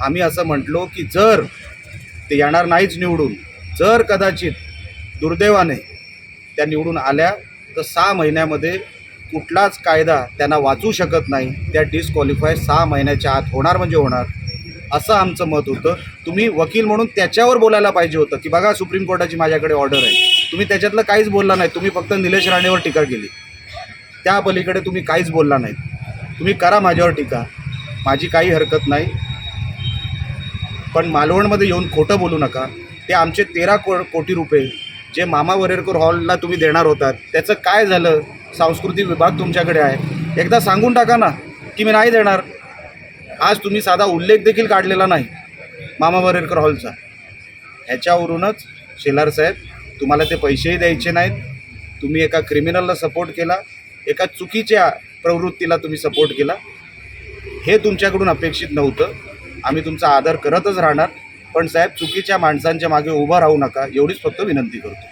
आम्ही असं म्हटलो की जर ते येणार नाहीच निवडून जर कदाचित दुर्दैवाने त्या निवडून आल्या तर सहा महिन्यामध्ये कुठलाच कायदा त्यांना वाचू शकत नाही. त्या डिस्क्वालिफाय सहा महिन्याच्या आत होणार म्हणजे होणार. असं आमचं मत होतं. तुम्ही वकील म्हणून त्याच्यावर बोलायला पाहिजे होतं की बघा सुप्रीम कोर्टाची माझ्याकडे ऑर्डर आहे. तुम्ही त्याच्यातलं काहीच बोलला नाही. तुम्ही फक्त निलेश राणेवर टीका केली. त्या पलीकडे तुम्ही काहीच बोलला नाही. तुम्ही करा माझ्यावर टीका. माझी काही हरकत नाही. पण मालवणमध्ये येऊन खोटं बोलू नका. ते आमचे तेरा को कोटी रुपये जे मामा वरेरकर हॉलला तुम्ही देणार होतात त्याचं काय झालं? सांस्कृतिक विभाग तुमच्याकडे आहे. एकदा सांगून टाका ना की मी नाही देणार. आज तुम्ही साधा उल्लेख देखील काढलेला नाही मामा वरेरकर हॉलचा. ह्याच्यावरूनच शेलार साहेब तुम्हाला ते पैसेही द्यायचे नाहीत. तुम्ही एका क्रिमिनलला सपोर्ट केला एका चुकीच्या प्रवृत्तीला तुम्ही सपोर्ट केला. हे तुमच्याकडून अपेक्षित नव्हतं. आम्ही तुमचा आदर करतच राहणार. पण साहेब चुकीच्या माणसांच्या मागे उभं राहू नका. एवढीच फक्त विनंती करतो.